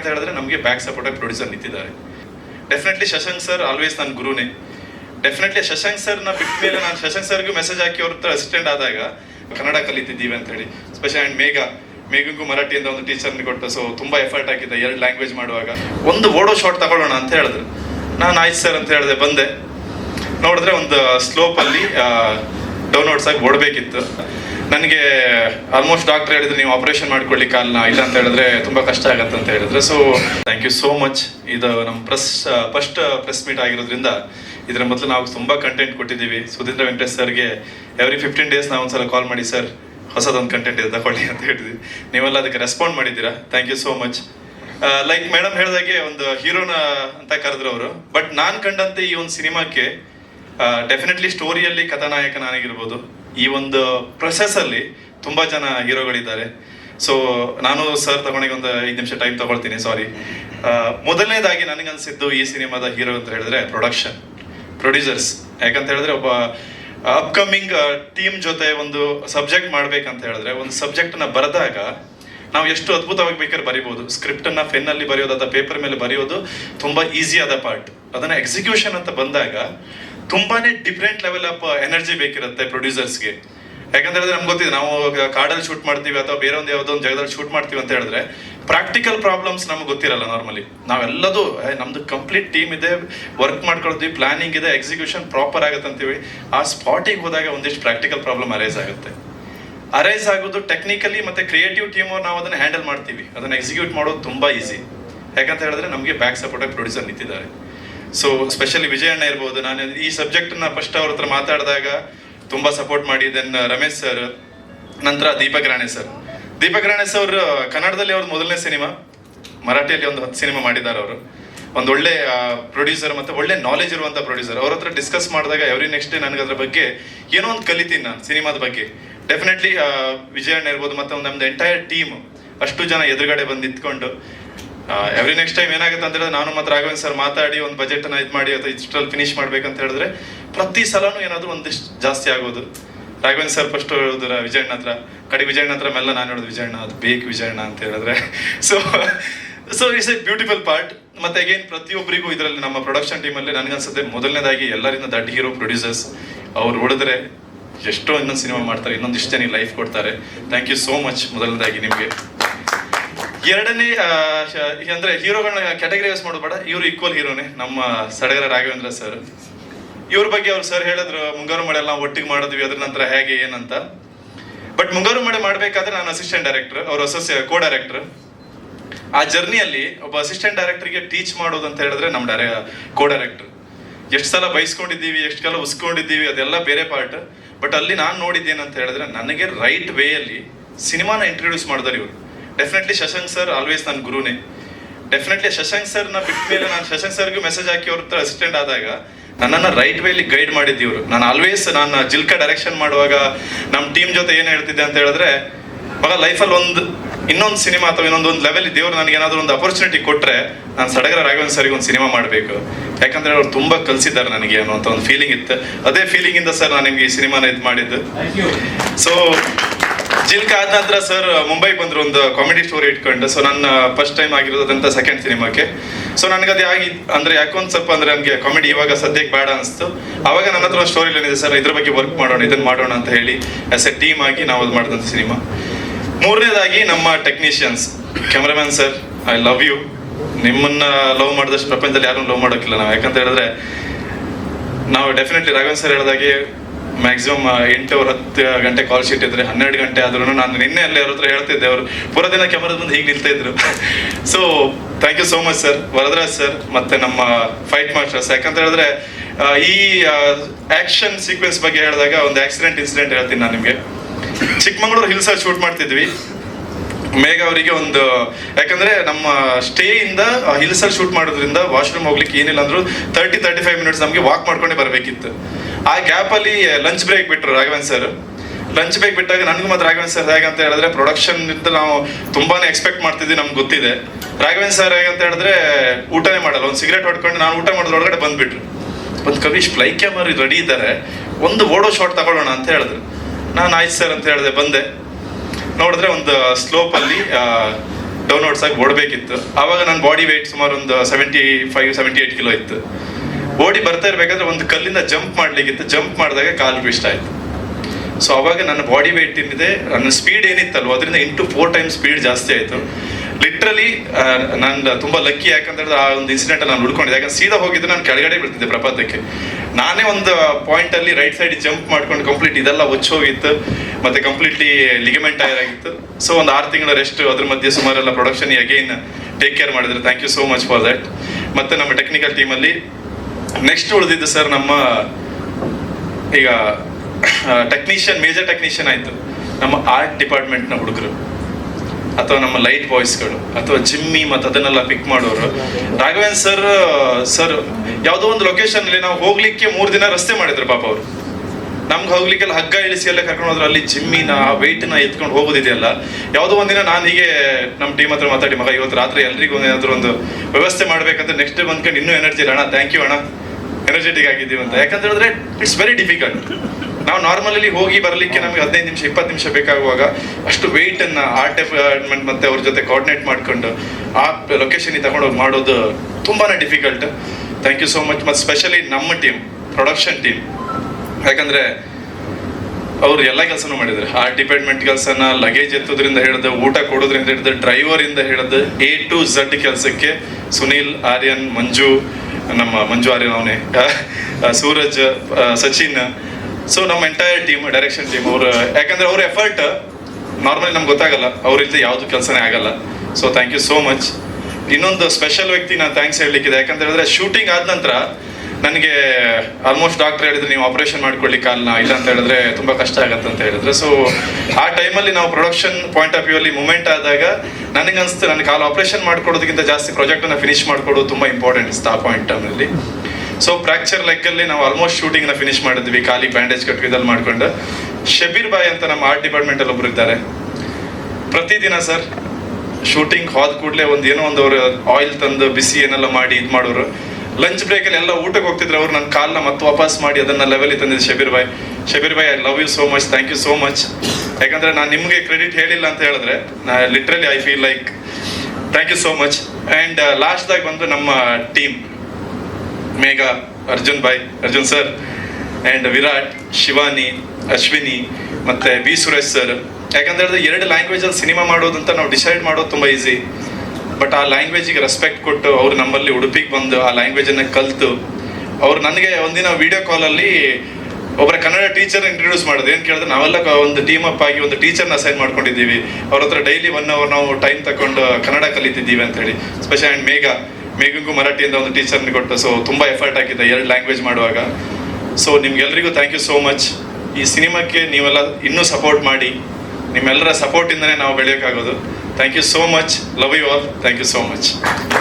ಅಂತ ಹೇಳಿದ್ರೆ ನಮಗೆ ಬ್ಯಾಕ್ ಸಪೋರ್ಟ್ ಪ್ರೊಡ್ಯೂಸರ್ ನಿಂತಿದ್ದಾರೆ. ಡೆಫಿನೆಟ್ಲಿ ಶಶಾಂಕ್ ಸರ್ ಆಲ್ವೇಸ್ ನನ್ನ ಗುರುನೇ. ಡೆಫಿನೆಟ್ಲಿ ಶಶಾಂಕ್ ಸರ್ನ ಬಿಟ್ಟ ಮೇಲೆ ನಾನು ಶಶಾಂಕ್ ಸರ್ಗೂ ಮೆಸೇಜ್ ಹಾಕಿ ಅವ್ರ ಹತ್ರ ಅಸಿಸ್ಟೆಂಟ್ ಆದಾಗ ಕನ್ನಡ ಕಲಿತಿದ್ದೀವಿ ಅಂತ ಹೇಳಿ. ಸ್ಪೆಷಲ್ ಆ್ಯಂಡ್ ಮೇಘ ಮೇಘಂಗೂ ಮರಾಠಿಯಿಂದ ಒಂದು ಟೀಚರ್ನ ಕೊಟ್ಟ ಸೊ ತುಂಬ ಎಫರ್ಟ್ ಹಾಕಿದ್ದೆ ಎರಡು ಲ್ಯಾಂಗ್ವೇಜ್ ಮಾಡುವಾಗ. ಒಂದು ಓಡೋ ಶಾಟ್ ತಗೊಳ್ಳೋಣ ಅಂತ ಹೇಳಿದ್ರು. ನಾನು ಆಯ್ತು ಸರ್ ಅಂತ ಹೇಳಿದೆ, ಬಂದೆ. ನೋಡಿದ್ರೆ ಒಂದು ಸ್ಲೋಪಲ್ಲಿ ಡೌನ್ಲೋಡ್ಸ್ ಆಗಿ ಓಡಬೇಕಿತ್ತು. ನನಗೆ ಆಲ್ಮೋಸ್ಟ್ ಡಾಕ್ಟರ್ ಹೇಳಿದ್ರು, ನೀವು ಆಪರೇಷನ್ ಮಾಡ್ಕೊಳ್ಳಿ ಕಾಲ್ನ, ಇಲ್ಲ ಅಂತ ಹೇಳಿದ್ರೆ ತುಂಬ ಕಷ್ಟ ಆಗತ್ತೆ ಅಂತ ಹೇಳಿದ್ರೆ. So thank you so much ಇದು ನಮ್ಮ ಪ್ರೆಸ್ ಫಸ್ಟ್ ಪ್ರೆಸ್ ಮೀಟ್ ಆಗಿರೋದ್ರಿಂದ ಇದರ ಮೊದಲು ನಾವು ತುಂಬ ಕಂಟೆಂಟ್ ಕೊಟ್ಟಿದ್ದೀವಿ. ಸುಧೀಂದ್ರ ವೆಂಕಟೇಶ್ ಸರ್ಗೆ ಎವ್ರಿ ಫಿಫ್ಟೀನ್ ಡೇಸ್ ನಾವು ಒಂದ್ಸಲ ಕಾಲ್ ಮಾಡಿ, ಸರ್, ಹೊಸದೊಂದು ಕಂಟೆಂಟ್ ಇದೆ, ತಗೊಳ್ಳಿ ಅಂತ ಹೇಳಿದ್ವಿ. ನೀವೆಲ್ಲ ಅದಕ್ಕೆ ರೆಸ್ಪಾಂಡ್ ಮಾಡಿದ್ದೀರಾ? Thank you so much like madam ಹೇಳಿದಾಗೆ ಒಂದು ಹೀರೋನ ಅಂತ ಕರೆದ್ರು ಅವರು. ಬಟ್ ನಾನು ಕಂಡಂತೆ ಈ ಒಂದು ಸಿನಿಮಾಕ್ಕೆ ಡೆಫಿನೆಟ್ಲಿ ಸ್ಟೋರಿಯಲ್ಲಿ ಕಥಾನಾಯಕ ನಾನಾಗಿರ್ಬೋದು. ಈ ಒಂದು ಪ್ರೊಸೆಸ್ ಅಲ್ಲಿ ತುಂಬಾ ಜನ ಹೀರೋಗಳಿದ್ದಾರೆ. ಸೊ ನಾನು ಸರ್ ತಗೊಂಡಿಗೆ ಒಂದು ಐದು ನಿಮಿಷ ಟೈಮ್ ತಗೊಳ್ತೀನಿ ಸಾರಿ ಮೊದಲನೇದಾಗಿ ನನಗನ್ಸಿದ್ದು ಈ ಸಿನಿಮಾದ ಹೀರೋ ಅಂತ ಹೇಳಿದ್ರೆ ಪ್ರೊಡಕ್ಷನ್ ಪ್ರೊಡ್ಯೂಸರ್ಸ್ ಯಾಕಂತ ಹೇಳಿದ್ರೆ ಒಬ್ಬ ಅಪ್ಕಮಿಂಗ್ ಟೀಮ್ ಜೊತೆ ಒಂದು ಸಬ್ಜೆಕ್ಟ್ ಮಾಡ್ಬೇಕಂತ ಹೇಳಿದ್ರೆ, ಒಂದು ಸಬ್ಜೆಕ್ಟ್ನ ಬರೆದಾಗ ನಾವು ಎಷ್ಟು ಅದ್ಭುತವಾಗಿ ಬೇಕಾದ್ರೆ ಬರಿಬೋದು. ಸ್ಕ್ರಿಪ್ಟನ್ನು ಪೆನ್ನಲ್ಲಿ ಬರೆಯೋದು ಅಥವಾ ಪೇಪರ್ ಮೇಲೆ ಬರೆಯೋದು ತುಂಬಾ ಈಸಿ ಆದ ಪಾರ್ಟ್ ಅದನ್ನ ಎಕ್ಸಿಕ್ಯೂಷನ್ ಅಂತ ಬಂದಾಗ ತುಂಬಾನೇ ಡಿಫ್ರೆಂಟ್ ಲೆವೆಲ್ ಆಫ್ ಎನರ್ಜಿ ಬೇಕಿರುತ್ತೆ ಪ್ರೊಡ್ಯೂಸರ್ಸ್ಗೆ ಯಾಕಂದ್ರೆ ನಮ್ಗೆ ಗೊತ್ತಿದೆ, ನಾವು ಕಾಡಲ್ಲಿ ಶೂಟ್ ಮಾಡ್ತೀವಿ ಅಥವಾ ಬೇರೆ ಒಂದು ಯಾವುದೋ ಒಂದು ಜಾಗದಲ್ಲಿ ಶೂಟ್ ಮಾಡ್ತೀವಿ ಅಂತ ಹೇಳಿದ್ರೆ ಪ್ರಾಕ್ಟಿಕಲ್ ಪ್ರಾಬ್ಲಮ್ಸ್ ನಮ್ಗೆ ಗೊತ್ತಿರಲ್ಲ ನಾರ್ಮಲಿ ನಾವೆಲ್ಲದೂ ನಮ್ದು ಕಂಪ್ಲೀಟ್ ಟೀಮ್ ಇದೆ ವರ್ಕ್ ಮಾಡ್ಕೊಳ್ತೀವಿ ಪ್ಲಾನಿಂಗ್ ಇದೆ ಎಕ್ಸಿಕ್ಯೂಷನ್ ಪ್ರಾಪರ್ ಆಗುತ್ತೆ ಅಂತೀವಿ. ಆ ಸ್ಪಾಟಿಗೆ ಹೋದಾಗ ಒಂದಿಷ್ಟು ಪ್ರಾಕ್ಟಿಕಲ್ ಪ್ರಾಬ್ಲಮ್ ಅರೈಸ್ ಆಗುತ್ತೆ. ಅರೈಸ್ ಆಗೋದು ಟೆಕ್ನಿಕಲಿ ಮತ್ತೆ ಕ್ರಿಯೇಟಿವ್ ಟೀಮ್ ನಾವು ಅದನ್ನ ಹ್ಯಾಂಡಲ್ ಮಾಡ್ತೀವಿ. ಅದನ್ನ ಎಕ್ಸಿಕ್ಯೂಟ್ ಮಾಡೋದು ತುಂಬಾ ಈಸಿ ಯಾಕಂತ ಹೇಳಿದ್ರೆ ನಮಗೆ ಬ್ಯಾಕ್ ಸಪೋರ್ಟ್ ಪ್ರೊಡ್ಯೂಸರ್ ನಿಂತಿದ್ದಾರೆ. ಸೊ ಸ್ಪೆಷಲಿ ವಿಜಯಣ್ಣ ಇರ್ಬೋದು, ನಾನು ಈ ಸಬ್ಜೆಕ್ಟ್ನ ಫಸ್ಟ್ ಅವ್ರ ಹತ್ರ ಮಾತಾಡಿದಾಗ ತುಂಬಾ ಸಪೋರ್ಟ್ ಮಾಡಿ. ದೆನ್ ರಮೇಶ್ ಸರ್ ನಂತರ ದೀಪಕ್ ರಾಣೆ ಸರ್ ದೀಪಕ್ ರಾಣೆ ಸರ್ ಕನ್ನಡದಲ್ಲಿ ಅವ್ರ ಮೊದಲನೇ ಸಿನಿಮಾ, ಮರಾಠಿಯಲ್ಲಿ ಒಂದು ಹತ್ತು ಸಿನಿಮಾ ಮಾಡಿದ್ದಾರೆ ಅವರು. ಒಂದು ಒಳ್ಳೆ ಪ್ರೊಡ್ಯೂಸರ್ ಮತ್ತೆ ಒಳ್ಳೆ ನಾಲೆಜ್ ಇರುವಂತ ಪ್ರೊಡ್ಯೂಸರ್ ಅವ್ರ ಹತ್ರ ಡಿಸ್ಕಸ್ ಮಾಡಿದಾಗ ಎವ್ರಿ ನೆಕ್ಸ್ಟ್ ಡೇ ನನಗೆ ಅದ್ರ ಬಗ್ಗೆ ಏನೋ ಒಂದು ಕಲಿತೀನಿ ನಾನು ಸಿನಿಮಾದ ಬಗ್ಗೆ. ಡೆಫಿನೆಟ್ಲಿ ವಿಜಯಣ್ಣ ಇರ್ಬೋದು, ಮತ್ತೆ ನಮ್ದು ಎಂಟೈರ್ ಟೀಮ್ ಅಷ್ಟು ಜನ ಎದುರುಗಡೆ ಬಂದು ನಿಂತ್ಕೊಂಡು ಎವ್ರಿ ನೆಕ್ಸ್ಟ್ ಟೈಮ್ ಏನಾಗುತ್ತೆ ಅಂತ ಹೇಳಿದ್ರೆ ನಾನು ಮತ್ತೆ ರಾಘವೇಂದ್ರ ಸರ್ ಮಾತಾಡಿ ಒಂದು ಬಜೆಟ್ ಅನ್ನ ಇದು ಮಾಡಿ ಅಥವಾ ಇಷ್ಟರಲ್ಲಿ ಫಿನಿಶ್ ಮಾಡ್ಬೇಕಂತ ಹೇಳಿದ್ರೆ ಪ್ರತಿ ಸಲನೂ ಏನಾದರೂ ಒಂದಿಷ್ಟು ಜಾಸ್ತಿ ಆಗೋದು. ರಾಘವೇಂದ್ರ ಸರ್ ಫಸ್ಟ್ ಹೇಳಿದ್ರ ವಿಜಯಣ್ಣ ಹತ್ರ, ಕಡೆ ವಿಜಯಣ್ಣ ಹತ್ರ ಮೆಲ್ಲ ನಾನು ಹೇಳೋದು, ವಿಜಯಣ್ಣ, ಅದು ಬೇಕು ವಿಜಯಣ್ಣ ಅಂತ ಹೇಳಿದ್ರೆ. So so it's a beautiful part ಮತ್ತೆ ಅಗೇನ್ ಪ್ರತಿಯೊಬ್ಬರಿಗೂ ಇದರಲ್ಲಿ ನಮ್ಮ ಪ್ರೊಡಕ್ಷನ್ ಟೀಮಲ್ಲಿ ನನಗನ್ಸುತ್ತೆ ಮೊದಲನೇದಾಗಿ ಎಲ್ಲರಿಂದ ದಡ್ಡ ಹೀರೋ ಪ್ರೊಡ್ಯೂಸರ್ಸ್ ಅವ್ರು ಉಳಿದ್ರೆ ಎಷ್ಟೋ ಇನ್ನೊಂದು ಸಿನಿಮಾ ಮಾಡ್ತಾರೆ, ಇನ್ನೊಂದಿಷ್ಟು ಜನ ಲೈಫ್ ಕೊಡ್ತಾರೆ. ಥ್ಯಾಂಕ್ ಯು ಸೋ ಮಚ್ ಮೊದಲನೇದಾಗಿ ನಿಮಗೆ. ಎರಡನೇ ಅಂದ್ರೆ ಹೀರೋಗಳನ್ನ ಕ್ಯಾಟಗರೈಸ್ ಮಾಡೋದು ಬೇಡ, ಇವರು ಈಕ್ವಲ್ ಹೀರೋನೇ. ನಮ್ಮ ಸಡಗರ ರಾಘವೇಂದ್ರ ಸರ್ ಇವ್ರ ಬಗ್ಗೆ ಅವ್ರು ಸರ್ ಹೇಳಿದ್ರು, ಮುಂಗಾರು ಮಳೆ ಎಲ್ಲ ಒಟ್ಟಿಗೆ ಮಾಡಿದ್ವಿ, ಅದ್ರ ನಂತರ ಹೇಗೆ, ಏನಂತ. ಬಟ್ ಮುಂಗಾರು ಮಳೆ ಮಾಡ್ಬೇಕಾದ್ರೆ ನಾನು ಅಸಿಸ್ಟೆಂಟ್ ಡೈರೆಕ್ಟರ್ ಅವ್ರ ಅಸೋಸಿಯ ಕೋ ಡೈರೆಕ್ಟರ್ ಆ ಜರ್ನಿಯಲ್ಲಿ ಒಬ್ಬ ಅಸಿಸ್ಟೆಂಟ್ ಡೈರೆಕ್ಟರ್ಗೆ ಟೀಚ್ ಮಾಡೋದು ಅಂತ ಹೇಳಿದ್ರೆ ನಮ್ಮ ಡೈರೆ ಕೋ ಡೈರೆಕ್ಟರ್ ಎಷ್ಟು ಸಲ ಬೈಸ್ಕೊಂಡಿದ್ದೀವಿ, ಎಷ್ಟು ಕಾಲ ಉಸ್ಕೊಂಡಿದ್ದೀವಿ, ಅದೆಲ್ಲ ಬೇರೆ ಪಾರ್ಟ್ ಬಟ್ ಅಲ್ಲಿ ನಾನು ನೋಡಿದ್ದೇನಂತ ಹೇಳಿದ್ರೆ, ನನಗೆ ರೈಟ್ ವೇಯಲ್ಲಿ ಸಿನಿಮಾನ ಇಂಟ್ರೊಡ್ಯೂಸ್ ಮಾಡಿದಾರೆ ಇವರು. ಡೆಫಿನೆಟ್ಲಿ ಶಶಾಂಕ್ ಸರ್ ಆಲ್ವೇಸ್ ನನ್ನ ಗುರುನೇ. ಡೆಫಿನೆಟ್ಲಿ ಶಶಾಂಕ್ ಸರ್ನ ಬಿಟ್ಟ ಮೇಲೆ ನಾನು ಶಶಾಂಕ್ ಸರ್ಗೂ ಮೆಸೇಜ್ ಹಾಕಿ ಅವ್ರ ಹತ್ರ ಅಸಿಸ್ಟೆಂಟ್ ಆದಾಗ ನನ್ನನ್ನು ರೈಟ್ ವೇಲಿ ಗೈಡ್ ಮಾಡಿದ್ದೀವ್ರು ನಾನು ಆಲ್ವೇಸ್ ನಾನು ಜಿಲ್ಕ ಡೈರೆಕ್ಷನ್ ಮಾಡುವಾಗ ನಮ್ಮ ಟೀಮ್ ಜೊತೆ ಏನು ಹೇಳ್ತಿದ್ದೆ ಅಂತ ಹೇಳಿದ್ರೆ ಮಗ ಲೈಫಲ್ಲಿ ಒಂದು ಇನ್ನೊಂದು ಸಿನಿಮಾ ಅಥವಾ ಇನ್ನೊಂದು ಒಂದು ಲೆವೆಲ್ ದೇವ್ರು ನನಗೆ ಏನಾದರೂ ಒಂದು ಅಪರ್ಚುನಿಟಿ ಕೊಟ್ಟರೆ ನಾನು ಸಡಗರ ರಾಘವೇಂದ್ರ ಸರಿಗೆ ಒಂದು ಸಿನಿಮಾ ಮಾಡಬೇಕು. ಯಾಕಂದ್ರೆ ಅವ್ರು ತುಂಬಾ ಕಲಿಸಿದ್ದಾರೆ ನನಗೆ ಅಂತ ಒಂದು ಫೀಲಿಂಗ್ ಇತ್ತು. ಅದೇ ಫೀಲಿಂಗ್ ಇಂದ ಸರ್ ನಾನು ನಿಮ್ಗೆ ಈ ಸಿನಿಮಾನ ಇದು ಮಾಡಿದ್ದು. ಸೊ ಜಿಲ್ಕ ಆದ ನಂತರ ಸರ್ ಮುಂಬೈ ಬಂದ್ರು ಒಂದು ಕಾಮಿಡಿ ಸ್ಟೋರಿ ಇಟ್ಕೊಂಡು. ಸೊ ನನ್ನ ಫಸ್ಟ್ ಟೈಮ್ ಆಗಿರೋದಂತ ಸೆಕೆಂಡ್ ಸಿನಿಮಾಕ್ಕೆ. ಸೊ ನನಗೆ ಅದು ಆಗಿ ಅಂದ್ರೆ ಯಾಕೊಂದು ಸ್ವಲ್ಪ ಅಂದ್ರೆ ನನಗೆ ಕಾಮಿಡಿ ಇವಾಗ ಸದ್ಯಕ್ಕೆ ಬೇಡ ಅನಿಸ್ತು. ಅವಾಗ ನನ್ನ ಹತ್ರ ಒಂದು ಸ್ಟೋರಿ ಏನಿದೆ ಸರ್, ಇದ್ರ ಬಗ್ಗೆ ವರ್ಕ್ ಮಾಡೋಣ ಇದನ್ನ ಮಾಡೋಣ ಅಂತ ಹೇಳಿ ಆಸ್ ಎ ಟೀಮ್ ಆಗಿ ನಾವು ಅದು ಮಾಡಿದಂಥ ಸಿನಿಮಾ. ಮೂರನೇದಾಗಿ ನಮ್ಮ technicians cameraman sir I love you ನಿಮ್ಮನ್ನ ಲವ್ ಮಾಡಿದಷ್ಟು ಪ್ರಪಂಚದಲ್ಲಿ ಯಾರನ್ನು ಲವ್ ಮಾಡೋಕ್ಕಿಲ್ಲ ನಾವು. ಯಾಕಂತ ಹೇಳಿದ್ರೆ, ನಾವು ಡೆಫಿನೆಟ್ಲಿ ರಾಘವನ್ ಸರ್ ಹೇಳಿದಾಗೆ ಮ್ಯಾಕ್ಸಿಮಮ್ ಎಂಟು ಹತ್ತು ಗಂಟೆ ಕಾಲ್ ಶೀಟ್ ಇದ್ರೆ ಹನ್ನೆರಡು ಗಂಟೆ ಆದ್ರೂ ನಾನು ನಿನ್ನೆ ಅಲ್ಲಿ ಅವ್ರ ಹತ್ರ ಹೇಳ್ತಿದ್ದೆ. ಅವರು ಪೂರ ದಿನ ಕ್ಯಾಮರಾದ ಮುಂದೆ ಹೀಗೆ ನಿಲ್ತಾ ಇದ್ರು. So thank you so much sir Varadaraj sir ಮತ್ತೆ ನಮ್ಮ ಫೈಟ್ ಮಾಸ್ಟರ್ಸ್ ಯಾಕಂತ ಹೇಳಿದ್ರೆ ಈ ಆಕ್ಷನ್ ಸೀಕ್ವೆನ್ಸ್ ಬಗ್ಗೆ ಹೇಳಿದಾಗ ಒಂದು ಆಕ್ಸಿಡೆಂಟ್ ಇನ್ಸಿಡೆಂಟ್ ಹೇಳ್ತೀನಿ ನಾನು ನಿಮಗೆ. ಚಿಕ್ಕಮಗಳೂರು ಹಿಲ್ಸ್ ಶೂಟ್ ಮಾಡ್ತಿದ್ವಿ. ಮೇಘ ಅವರಿಗೆ ಒಂದು, ಯಾಕಂದ್ರೆ ನಮ್ಮ ಸ್ಟೇ ಇಂದ ಹಿಲ್ಸ್ ಅಲ್ಲಿ ಶೂಟ್ ಮಾಡೋದ್ರಿಂದ ವಾಶ್ರೂಮ್ ಹೋಗ್ಲಿಕ್ಕೆ ಏನಿಲ್ಲ ಅಂದ್ರೂ ತರ್ಟಿ ತರ್ಟಿ ಫೈವ್ ಮಿನಿಟ್ಸ್ ನಮಗೆ ವಾಕ್ ಮಾಡ್ಕೊಂಡೇ ಬರಬೇಕಿತ್ತು. ಆ ಗ್ಯಾಪ್ ಅಲ್ಲಿ ಲಂಚ್ ಬ್ರೇಕ್ ಬಿಟ್ರು ರಾಘವನ್ ಸರ್ ಲಂಚ್ ಬ್ರೇಕ್ ಬಿಟ್ಟಾಗ ನನಗೂ ಮತ್ತೆ ರಾಘವನ್ ಸರ್ ಹೇಗೆ ಅಂತ ಹೇಳಿದ್ರೆ ಪ್ರೊಡಕ್ಷನ್ ಇಂದ ನಾವು ತುಂಬಾನೇ ಎಕ್ಸ್ಪೆಕ್ಟ್ ಮಾಡ್ತಿದ್ವಿ, ನಮ್ಗೆ ಗೊತ್ತಿದೆ. ರಾಘವನ್ ಸರ್ ಹೇಗೆ ಅಂತ ಹೇಳಿದ್ರೆ, ಊಟನೇ ಮಾಡಲ್ಲ. ಒಂದು ಸಿಗರೇಟ್ ಹೊಡ್ಕೊಂಡು ನಾನು ಊಟ ಮಾಡೋದ್ರೊಳಗಡೆ ಬಂದ್ಬಿಟ್ರು. ಒಂದು ಕವಿಶ್ ಫ್ಲೈ ಕ್ಯಾಮರ್ ರೆಡಿ ಇದ್ದಾರೆ. ಒಂದು ಓಡೋ ಶಾಟ್ ತಗೊಳ್ಳೋಣ ಅಂತ ಹೇಳಿದ್ರು. ನಾನು ಆಯ್ತು ಸರ್ ಅಂತ ಹೇಳಿದೆ, ಬಂದೆ. ನೋಡಿದ್ರೆ ಒಂದು ಸ್ಲೋಪ್ ಅಲ್ಲಿ ಡೌನ್ವರ್ಡ್ಸ್ ಆಗಿ ಓಡಬೇಕಿತ್ತು. ಆವಾಗ ನನ್ನ ಬಾಡಿ ವೆಯ್ಟ್ ಸುಮಾರು ಒಂದು seventy five seventy eight kilo ಇತ್ತು. ಓಡಿ ಬರ್ತಾ ಇರ್ಬೇಕಾದ್ರೆ ಒಂದು ಕಲ್ಲಿಂದ ಜಂಪ್ ಮಾಡ್ಲಿಕ್ಕಿತ್ತು. ಜಂಪ್ ಮಾಡಿದಾಗ ಕಾಲು ಟ್ವಿಸ್ಟ್ ಆಯ್ತು ಸೊ ಅವಾಗ ನನ್ನ ಬಾಡಿ ವೆಯ್ಟ್ ಏನಿದೆ, ನನ್ನ ಸ್ಪೀಡ್ ಏನಿತ್ತಲ್ವ, ಅದರಿಂದ ಇಂಟು ಫೋರ್ ಟೈಮ್ ಸ್ಪೀಡ್ ಜಾಸ್ತಿ ಆಯಿತು. ಲಿಟ್ರಲಿ ನಾನು ತುಂಬ ಲಕ್ಕಿ ಯಾಕಂದ್ರೆ ಆ ಒಂದು ಇನ್ಸಿಡೆಂಟ್ ನಾನು ಉಳ್ಕೊಂಡಿದ್ದೆ. ಯಾಕಂದ್ರೆ ಸೀದಾ ಹೋಗಿದ್ದು ನಾನು ಕೆಳಗಡೆ ಬಿಡ್ತಿದ್ದೆ ಪ್ರಪಾತಕ್ಕೆ. ನಾನೇ ಒಂದು ಪಾಯಿಂಟಲ್ಲಿ ರೈಟ್ ಸೈಡ್ ಜಂಪ್ ಮಾಡ್ಕೊಂಡು ಕಂಪ್ಲೀಟ್ ಇದೆಲ್ಲ ಹೋಗಿತ್ತು. ಮತ್ತು ಕಂಪ್ಲೀಟ್ಲಿ ಲಿಗಮೆಂಟ್ ಟೈರ್ ಆಗಿತ್ತು. ಸೊ ಒಂದು ಆರು ತಿಂಗಳ ರೆಸ್ಟ್ ಅದ್ರ ಮಧ್ಯೆ ಸುಮಾರೆಲ್ಲ ಪ್ರೊಡಕ್ಷನ್ ಅಗೈನ್ ಟೇಕ್ ಕೇರ್ ಮಾಡಿದ್ರು. Thank you so much for that ಮತ್ತು ನಮ್ಮ ಟೆಕ್ನಿಕಲ್ ಟೀಮಲ್ಲಿ ನೆಕ್ಸ್ಟ್ ಉಳಿದಿದ್ದು ಸರ್ ನಮ್ಮ ಈಗ ಟೆಕ್ನಿಷಿಯನ್ ಮೇಜರ್ ಟೆಕ್ನಿಷಿಯನ್ ಆಯಿತು. ನಮ್ಮ ಆರ್ಟ್ ಡಿಪಾರ್ಟ್ಮೆಂಟ್ನ ಹುಡುಗರು. ಅಥವಾ ನಮ್ಮ ಲೈಟ್ ಬಾಯ್ಸ್ಗಳು ಅಥವಾ ಜಿಮ್ಮಿ ಮತ್ತು ಅದನ್ನೆಲ್ಲ ಪಿಕ್ ಮಾಡೋರು. ರಾಘವೇಂದ್ರ ಸರ್ ಸರ್ ಯಾವುದೋ ಒಂದು ಲೊಕೇಶನ್ ಅಲ್ಲಿ ನಾವು ಹೋಗ್ಲಿಕ್ಕೆ ಮೂರು ದಿನ ರಸ್ತೆ ಮಾಡಿದ್ರು ಪಾಪ ಅವರು. ನಮ್ಗೆ ಹೋಗ್ಲಿಕ್ಕೆಲ್ಲ ಹಗ್ಗ ಇಳಿಸಿ ಎಲ್ಲ ಕರ್ಕೊಂಡು ಹೋದ್ರೆ, ಅಲ್ಲಿ ಜಿಮ್ಮಿನ ವೆಯ್ಟ್ನ ಎತ್ಕೊಂಡು ಹೋಗೋದಿದೆಯಲ್ಲ, ಯಾವುದೋ ಒಂದಿನ ನಾನು ಹೀಗೆ ನಮ್ಮ ಟೀಮ್ ಹತ್ರ ಮಾತಾಡಿ, ಮಗ, ಇವತ್ತು ರಾತ್ರಿ ಎಲ್ರಿಗೂ ಏನಾದ್ರು ಒಂದು ವ್ಯವಸ್ಥೆ ಮಾಡಬೇಕಂತ ನೆಕ್ಸ್ಟ್ ಡೇ ಬಂದ್ಕೊಂಡು ಇನ್ನೂ ಎನರ್ಜಿ ಇಲ್ಲ ಅಣ್ಣ ಥ್ಯಾಂಕ್ ಯು ಅಣ್ಣ ಎನರ್ಜೆಟಿಕ್ ಆಗಿದ್ದೀವಿ ಅಂತ. ಯಾಕಂತ ಹೇಳಿದ್ರೆ ಇಟ್ಸ್ ವೆರಿ ಡಿಫಿಕಲ್ಟ್ ನಾವು ನಾರ್ಮಲಲ್ಲಿ ಹೋಗಿ ಬರಲಿಕ್ಕೆ ನಮಗೆ ಹದಿನೈದು ನಿಮಿಷ, ಇಪ್ಪತ್ತು ನಿಮಿಷ ಬೇಕಾಗುವಾಗ ಅಷ್ಟು ವೆಯ್ಟನ್ನು ಆರ್ಟ್ ಡಿಪಾರ್ಟ್ಮೆಂಟ್ ಮತ್ತೆ ಅವ್ರ ಜೊತೆ ಕೋಆರ್ಡಿನೇಟ್ ಮಾಡ್ಕೊಂಡು ಆ ಲೊಕೇಶನ್ ತಗೊಂಡೋಗಿ ಮಾಡೋದು ತುಂಬಾ difficult thank you so much ಮತ್ತು ಸ್ಪೆಷಲಿ ನಮ್ಮ ಟೀಮ್ ಪ್ರೊಡಕ್ಷನ್ ಟೀಮ್ ಯಾಕಂದ್ರೆ ಅವ್ರು ಎಲ್ಲ ಕೆಲಸನೂ ಮಾಡಿದ್ರು ಆ ಡಿಪಾರ್ಟ್ಮೆಂಟ್ ಕೆಲಸನ ಲಗೇಜ್ ಎತ್ತೋದ್ರಿಂದ ಹಿಡಿದು, ಊಟ ಕೊಡೋದ್ರಿಂದ ಹಿಡಿದು ಡ್ರೈವರ್ ಇಂದ ಹಿಡಿದು ಎ ಟು ಝಡ್ ಕೆಲಸಕ್ಕೆ ಸುನೀಲ್, ಆರ್ಯನ್, ಮಂಜು, ನಮ್ಮ ಮಂಜು, ಆರ್ಯನ್ ಅವನೇ ಸೂರಜ್ ಸಚಿನ್. ಸೊ ನಮ್ಮ ಎಂಟೈರ್ ಟೀಮ್ ಡೈರೆಕ್ಷನ್ ಟೀಮ್ ಅವ್ರ, ಯಾಕಂದ್ರೆ ಅವ್ರ ಎಫರ್ಟ್ ನಾರ್ಮಲಿ ನಮ್ಗೆ ಗೊತ್ತಾಗಲ್ಲ. ಅವ್ರಿಂದ ಯಾವುದು ಕೆಲಸನೇ ಆಗಲ್ಲ. So thank you so much ಇನ್ನೊಂದು ಸ್ಪೆಷಲ್ ವ್ಯಕ್ತಿ ನಾನು ಥ್ಯಾಂಕ್ಸ್ ಹೇಳಲಿಕ್ಕಿದೆ. ಯಾಕಂತ ಹೇಳಿದ್ರೆ ಶೂಟಿಂಗ್ ಆದ ನಂತರ ನನಗೆ ಆಲ್ಮೋಸ್ಟ್ ಡಾಕ್ಟರ್ ಹೇಳಿದ್ರು, ನೀವು ಆಪರೇಷನ್ ಮಾಡ್ಕೊಳ್ಳಿ ಕಾಲ್ನ, ಇಲ್ಲ ಅಂತ ಹೇಳಿದ್ರೆ ತುಂಬಾ ಕಷ್ಟ ಆಗತ್ತೆ ಅಂತ ಹೇಳಿದ್ರು. ಸೊ ಆ ಟೈಮಲ್ಲಿ ನಾವು ಪ್ರೊಡಕ್ಷನ್ ಪಾಯಿಂಟ್ ಆಫ್ ವ್ಯೂ ಅಲ್ಲಿ ಮೂಮೆಂಟ್ ಆದಾಗ ನನಗೆ ಅನಿಸ್ತು ನನ್ನ ಕಾಲು ಆಪರೇಷನ್ ಮಾಡ್ಕೊಡೋದಕ್ಕಿಂತ ಜಾಸ್ತಿ ಪ್ರಾಜೆಕ್ಟ್ ಅನ್ನ ಫಿನಿಶ್ ಮಾಡ್ಕೊಡೋದು ತುಂಬಾ ಇಂಪಾರ್ಟೆಂಟ್ ಇತ್ತು ಆ ಪಾಯಿಂಟ್ ಅಲ್ಲಿ. ಸೊ ಫ್ರಾಕ್ಚರ್ ಲೆಗ್ ಅಲ್ಲಿ ನಾವು ಆಲ್ಮೋಸ್ಟ್ ಶೂಟಿಂಗ್ನ ಫಿನಿಶ್ ಮಾಡಿದ್ವಿ, ಖಾಲಿ ಬ್ಯಾಂಡೇಜ್ ಕಟ್ಟು ಇದಲ್ಲಿ ಮಾಡ್ಕೊಂಡು. ಶಬೀರ್ ಬಾಯ್ ಅಂತ ನಮ್ಮ ಆರ್ಟ್ ಡಿಪಾರ್ಟ್ಮೆಂಟ್ ಅಲ್ಲಿ ಒಬ್ರು ಇದ್ದಾರೆ. ಪ್ರತಿದಿನ ಸರ್ ಶೂಟಿಂಗ್ ಹೋದ ಕೂಡಲೇ ಒಂದು ಏನೋ ಒಂದು ಅವರು ಆಯಿಲ್ ತಂದು, ಬಿಸಿ ಏನೆಲ್ಲ ಮಾಡಿ ಇದು ಮಾಡೋರು. ಲಂಚ್ ಬ್ರೇಕ್ ಅಲ್ಲಿ ಎಲ್ಲ ಊಟಕ್ಕೆ ಹೋಗ್ತಿದ್ರು. ಅವ್ರು ನನ್ನ ಕಾಲ್ನ ಮತ್ತೆ ವಾಪಸ್ ಮಾಡಿ ಅದನ್ನ ಲೆವೆಲ್ ತಂದಿದ್ದು Shabeer bhai Shabeer bhai I love you so much thank you so much ಯಾಕಂದ್ರೆ ನಾನು ನಿಮಗೆ ಕ್ರೆಡಿಟ್ ಹೇಳಿಲ್ಲ ಅಂತ ಹೇಳಿದ್ರೆ literally I feel like thank you so much and ಲಾಸ್ಟ್ದಾಗ ಬಂದು ನಮ್ಮ team Megha, Arjun bhai Arjun sir and Virat, Shivani, Ashwini, ಮತ್ತೆ B Suresh sir ಯಾಕಂದ್ರೆ ಹೇಳಿದ್ರೆ ಎರಡು ಲ್ಯಾಂಗ್ವೇಜ್ ಅಲ್ಲಿ ಸಿನಿಮಾ ಮಾಡೋದಂತ ನಾವು ಡಿಸೈಡ್ ಮಾಡೋದು ತುಂಬಾ ಈಸಿ ಬಟ್ ಆ ಲ್ಯಾಂಗ್ವೇಜಿಗೆ ರೆಸ್ಪೆಕ್ಟ್ ಕೊಟ್ಟು ಅವರು ನಮ್ಮಲ್ಲಿ ಉಡುಪಿಗೆ ಬಂದು ಆ ಲ್ಯಾಂಗ್ವೇಜ್ ಕಲಿತು, ಅವ್ರು ನನಗೆ ಒಂದಿನ ವಿಡಿಯೋ ಕಾಲಲ್ಲಿ ಒಬ್ಬರ ಕನ್ನಡ ಟೀಚರ್ ಇಂಟ್ರೊಡ್ಯೂಸ್ ಮಾಡೋದು ಏನು ಕೇಳಿದ್ರೆ, ನಾವೆಲ್ಲ ಒಂದು ಟೀಮ್ ಅಪ್ ಆಗಿ ಒಂದು ಟೀಚರ್ನ ಅಸೈನ್ ಮಾಡ್ಕೊಂಡಿದ್ದೀವಿ. ಅವ್ರ ಹತ್ರ ಡೈಲಿ ಒನ್ ಅವರ್ ನಾವು ಟೈಮ್ ತಕೊಂಡು ಕನ್ನಡ ಕಲಿತಿದ್ದೀವಿ ಅಂತ ಹೇಳಿ. ಸ್ಪೆಷಲ್ ಆ್ಯಂಡ್ ಮೇಘ ಮೇಘಂಗೂ ಮರಾಠಿಯಿಂದ ಒಂದು ಟೀಚರ್ನ ಕೊಟ್ಟು ಸೊ ತುಂಬಾ ಎಫರ್ಟ್ ಹಾಕಿದ್ದೆ ಎರಡು ಲ್ಯಾಂಗ್ವೇಜ್ ಮಾಡುವಾಗ. ಸೊ ನಿಮ್ಗೆಲ್ರಿಗೂ ಥ್ಯಾಂಕ್ ಯು ಸೋ ಮಚ್ ಈ ಸಿನಿಮಾಕ್ಕೆ ನೀವೆಲ್ಲ ಇನ್ನೂ ಸಪೋರ್ಟ್ ಮಾಡಿ. ನಿಮ್ಮೆಲ್ಲರ ಸಪೋರ್ಟಿಂದನೇ ನಾವು ಬೆಳೆಯೋಕ್ಕಾಗೋದು. Thank you so much. Love you all. Thank you so much.